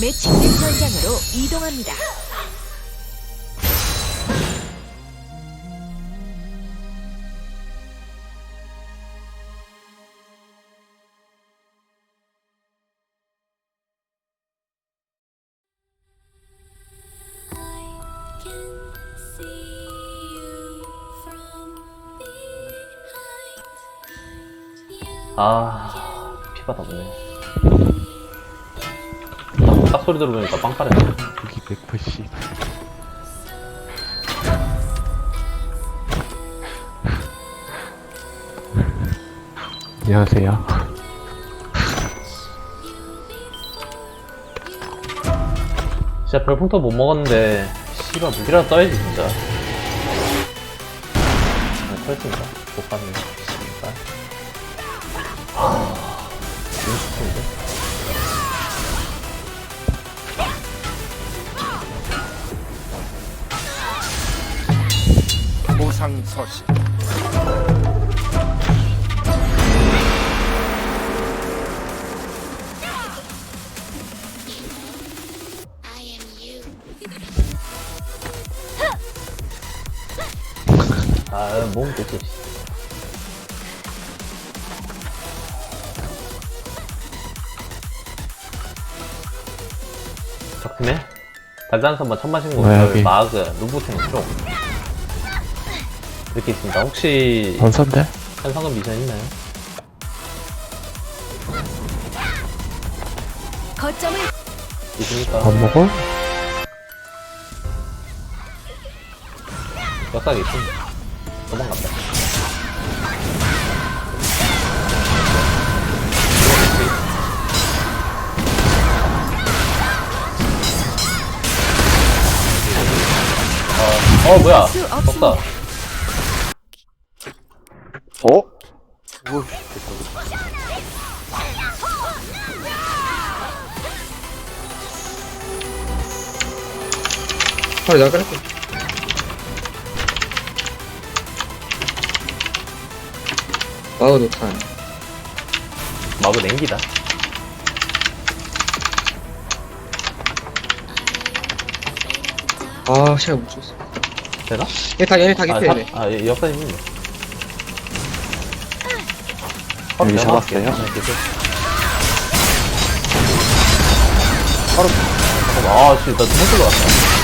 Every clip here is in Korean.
매칭된 전장으로 이동합니다. 아 피가 없네 딱, 딱 소리 들어보니까 빵빠르네. 여기 180 안녕하세요. 진짜 별풍터 못 먹었는데 씨발 무기라도 떠야지 진짜. 아, 털진다 못 봤네 I am you. 아몸 됐지 적팀에 달단선만 천마신 거 뭐야, 여기. 마그 루브탱 트로 이렇게 있습니다 혹시 원선데? 현상금 미션 있나요? 거점을 있습니까? 밥 먹어? 역사가 있습니다 도망간다 어, 어 뭐야 수 없다 빨리 나가라고. 아우 좋다. 마구 냉기다 아 시간 못 줬어. 되나? 얘 다, 얘네 다 아, 기태네. 사- 아 예, 역사 있는데 여기 잡았어요? 네, 계속. 바로 잠깐만 아 씨, 나 잘못 들어갔다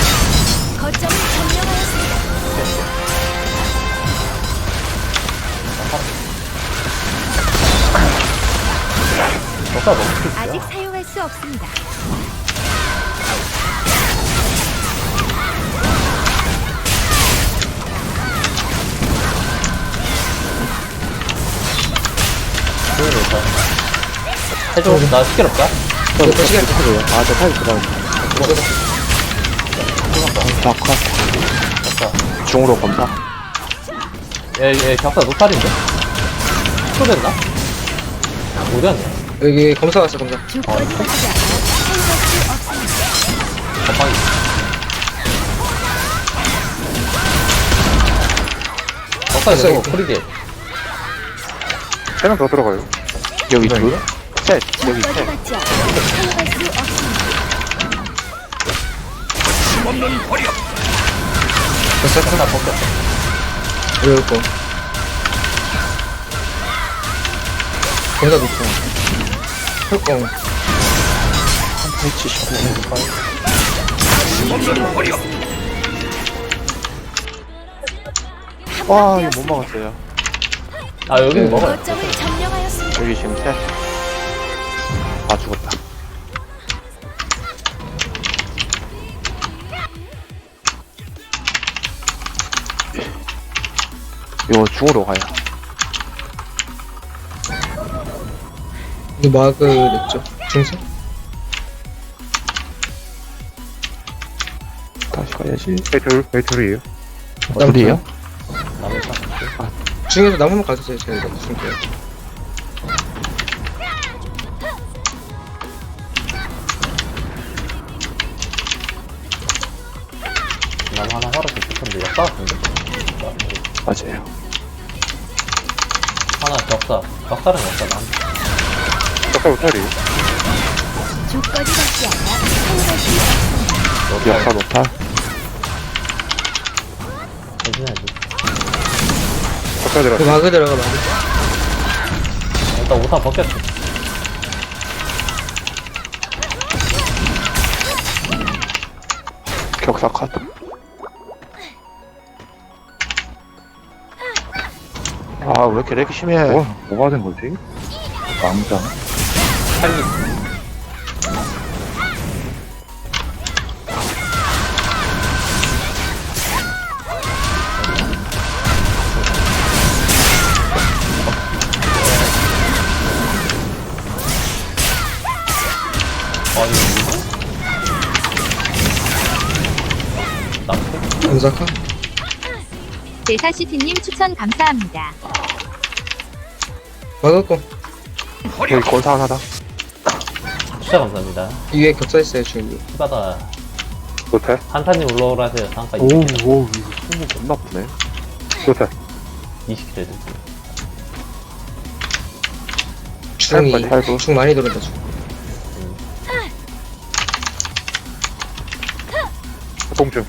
너무 크지 아직 사용할 수 없습니다. 일단 해줘. 나 스킬 없다. 저, 저 시간 아, 저 타입 그다음 역사 중으로 검사 얘 얘 격사 노탈인데? 초됐나? 어디 갔냐? 여기 검사 왔어 검사. 건방이 됐어, 이거 이거. 프리딜 세명 더 들어가요 여기 둘? 셋 여기 셋. 됐어. 하나 벗겼어 이럴 거. 검사 놓고. 헐껑. 179와 이거 못 먹었어요 아 여기 네. 먹어요 거점을 점령하였습니다. 여기 지금 셋아 죽었다 이거 중으로 가요 마그 냈죠. 중세? 다시 가야지 메이트 메이트리에요 어, 둘이에요? 남의 차 중에서 나무만 가주세요. 제가 이거 무슨 거예요. 남 하나 활아서 싶은데 역사 같은데? 맞아요 하나 격사 격사는 역사 난 아까 주거지 받지 않아 역사 노탈. 괜찮아야지. 바꿔 들어. 그 마그 들어가 마그 일단 오사 벗겼어. 격사 카드. 아, 왜 이렇게 렉이 심해? 뭐, 뭐가 된 거지? 아니, 나쁘 감사카 제사시티님 추천 감사합니다. 마그 거 여기 권사 하나다. 진짜 감사합니다. 위에 있어요 지금 히바다 노탈? 한타님 올라오라 하세요. 상가 오, 오, 이거 승부 겁나 보네. 노탈. 20킬 해도 중이. 중 많이 들어온다 중 동중.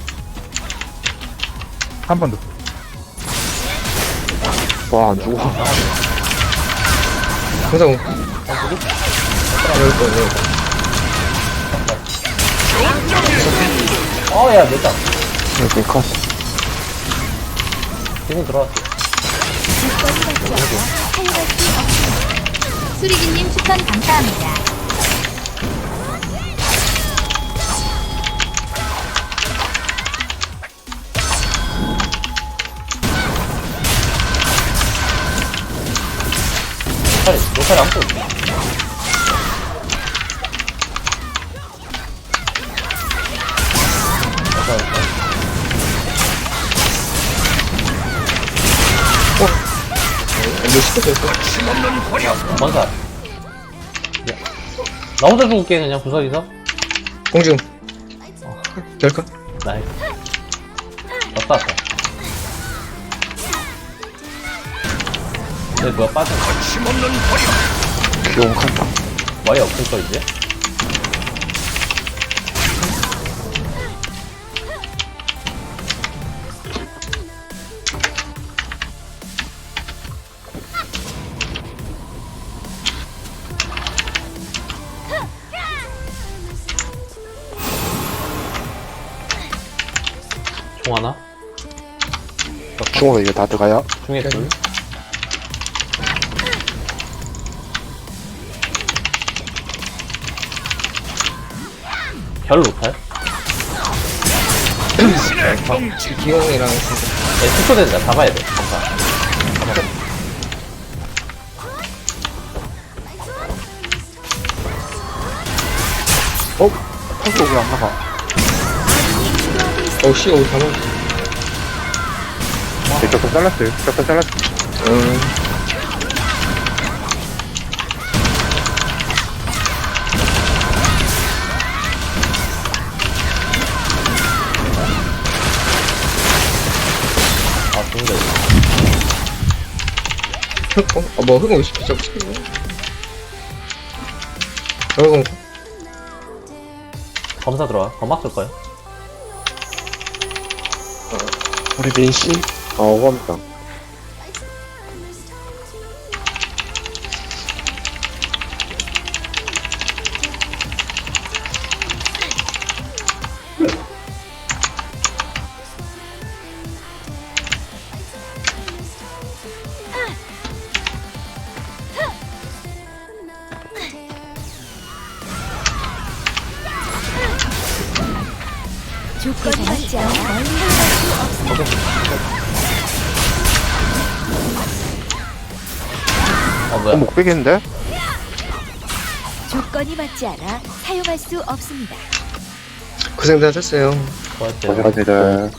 한 번 더. 와, 안 죽어. 감사 공 여기 거 여기 거 어, 야, 늦다. 여기 컷. 기분 들어왔어. 수리기님 추천 감사합니다. 노탈이, 노탈이 안 보여. 이거 시켜줘 있어 먼저. 야. 나 혼자 죽을게, 그냥 구석에서. 공중 결카 나이스. 왔다 왔다. 내 뭐야 빠져. 귀여운 카타. 와이 없을 거 이제. 총 하나? 중으로 이게 다 들어가요. 중에 둘. 별 높아요? 기용이랑 네, 축소된다. 잡아야 돼. 감사. 어? 턱이 왜안 나가? 어씨 어디 가만 네, 격사 잘랐어요. 격사 잘랐어요. 음 아, 좋은데. 흑공 어뭐 흑공 왜 시켜 자꾸 시켜 여기 공 검사 들어와. 검막 쓸 거야. 우리 민씨? 아, 오감다. 빼겠는데? 조건이 맞지 않아 사용할 수 없습니다. 고생들 하셨어요 고맙죠. 감사합니다.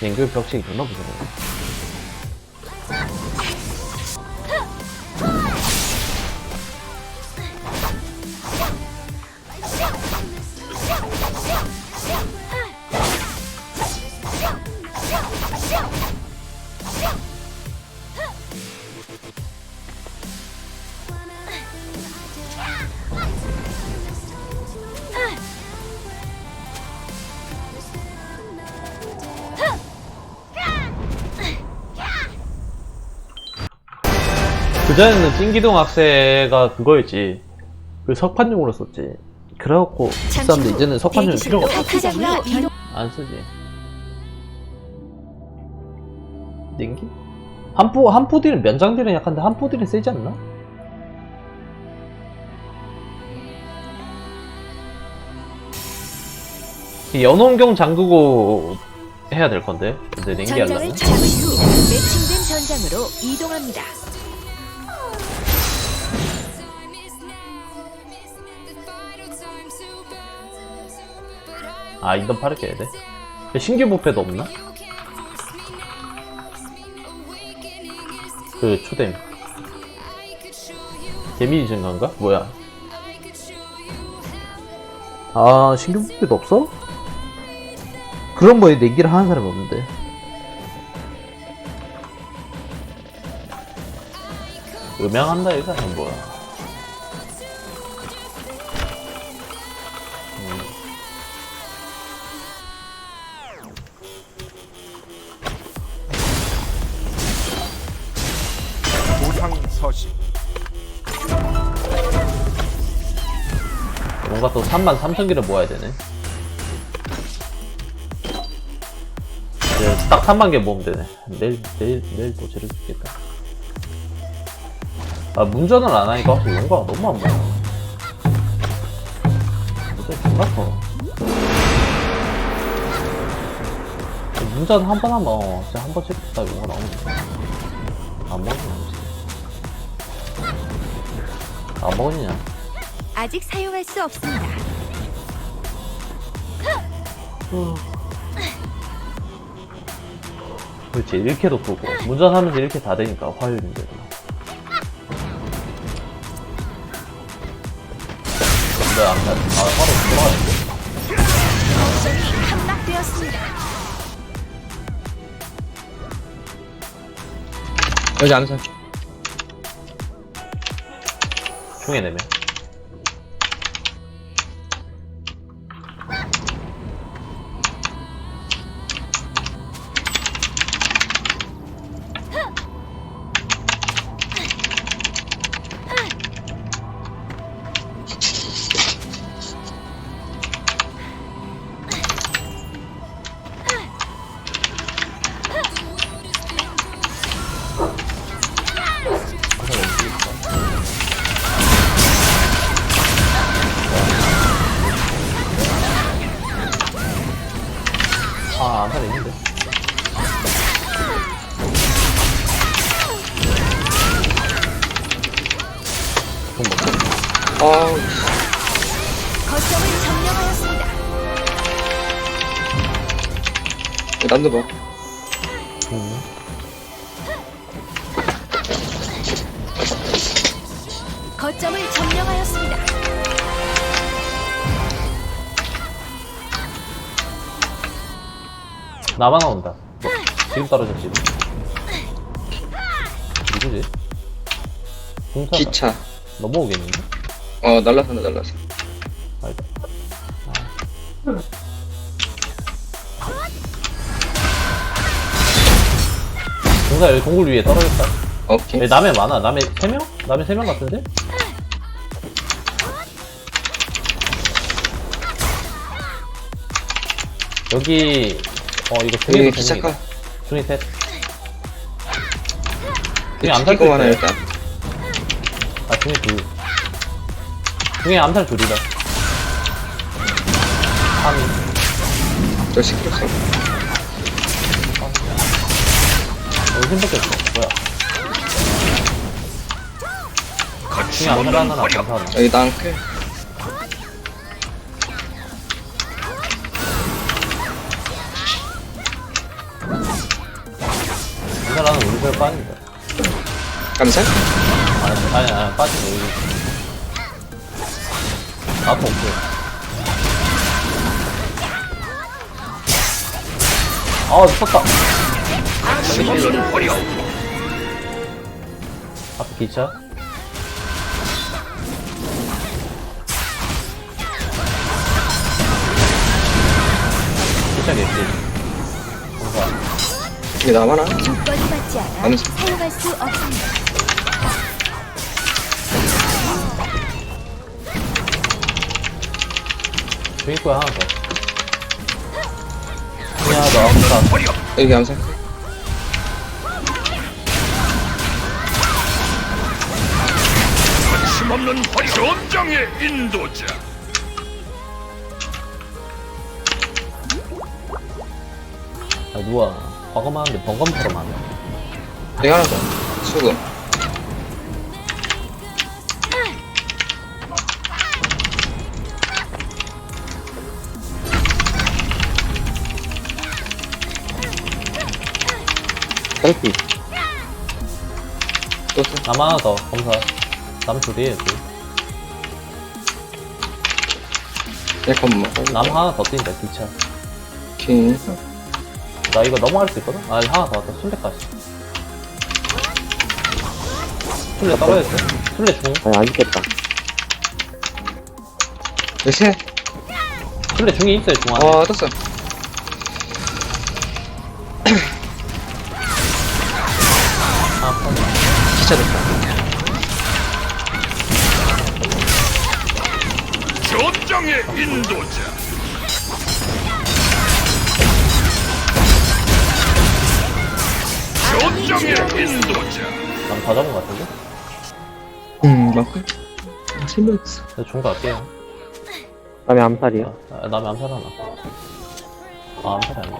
냉교 벽치기 존나 무서워. 그전에는 찐기둥 악세가 그거였지. 그 석판용으로 썼지. 그래갖고 비싼데 이제는 석판용 필요가 없어. 안 쓰지. 땡기? 한포, 한포 딜은 면장 딜은 약한데 한포 딜은 세지 않나? 이 연원경 잠그고 해야 될 건데. 근데 전장을 하려면. 잡은 후 매칭된 전장으로 이동합니다. 아, 인던 파르게 해야 돼. 신규 부패도 없나? 그 초댐. 데미지 증가인가? 뭐야? 아, 신규 부패도 없어? 그런 거에 내기를 하는 사람이 없는데. 음향한다 이거 아니 뭐야? 3만 3천 개를 모아야 되네. 이제 딱 3만 개 모으면 되네. 내일, 내일, 내일 또 재료 죽겠다. 아, 문전을 안 하니까 확실히 용가가 너무 안 모여. 문전 존나 커. 문전 한 번 하면 진짜 한 번씩 딱 용가 나오는 거야. 안 먹으면 안 먹으냐? 아직 사용할 수 없습니다. 그렇지 이렇게도 크고 운전하면서 이렇게 다 되니까 화요일인데도 근데 안 가, 아 바로 돌아가야 미션이 함락되었습니다. 여기 사람. 중에 내면 아 안살이 있는데 돈 먹고 아, 거점을 점령하였습니다. 남도 봐. 나만 나온다 지금 떨어졌지 누구지? 공차가 기차. 넘어오겠는데? 어, 날라선다, 날라서. 아니다 공사 여기 동굴 위에 떨어졌다 오케이. 여기 남해 많아 남해 3명? 남해 3명 같은데? 여기 어 이거 여기 중에도 기차가. 중이 셋 중에 암살 찍고 하나. 일단. 아 중에 둘 중에 암살 둘이다 3위 저 시끄럽어. 여기 힘밖에 없어 뭐야 중에 암살 하나나 암살 하나 여기 땅크. 우리 별 빠진다. 감사? 아니 아니 아니 빠진 거 여기 나도 없어 아 미쳤다. 앞에 기차? 기차 뭔가 이게 남아나? 주인거야 하나 더. 하나 더 암컷 여기 암살. 없는 허리 전장의 인도자. 아 누워. 과감하는데 번검처럼 하네. 여기 하나 더. 수금. 딸기. 또 또. 남 하나 더, 검사. 남 둘이에요, 둘. 잠깐만. 남 하나 더 뛴다, 기차. 오케이. 나 이거 넘어갈 수 있거든? 아, 하나 더 왔다. 순례까지. 순례 떨어졌어. 순례 중. 아니, 안 죽겠다. 셋. 순례 중에 있어요, 중 안에. 와, 떴어. phân. 기차 됐다. 전장의 인도자 남다 잡은 것 같은데? 음, 맞고. 세명 있어. 저중 갈게요. 다음에 암살이요. 아, 남의 암살 하나. 아, 암살이 아니야.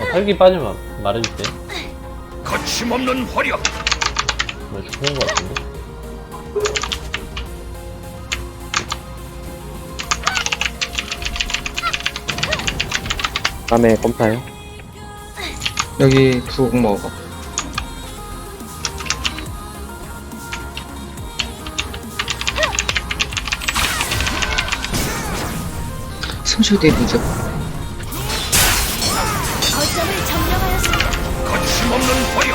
야, 탈기 빠지면 말해줄게. 거침없는 화력 뭐 죽는 것 같은데? 다음에 검사요. 여기 구공 먹어. 삼십 대 늦어. 거점을 점령하였습니다. 거침없는 화력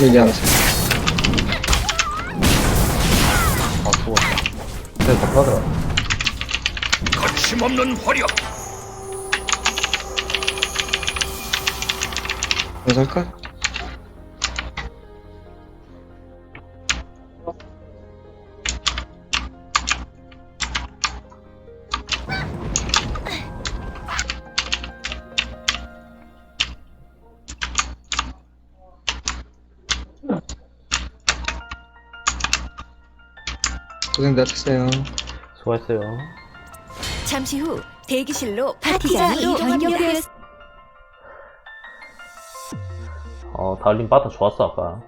암살. 아, 죽었다. 그래, 검사들아. 거침없는 화력 암살까? 고생 다쳤어요. 수고했어요. 잠시 후 대기실로 파티장이 변경되었습니다. 어, 달린 바타 좋았어, 아까.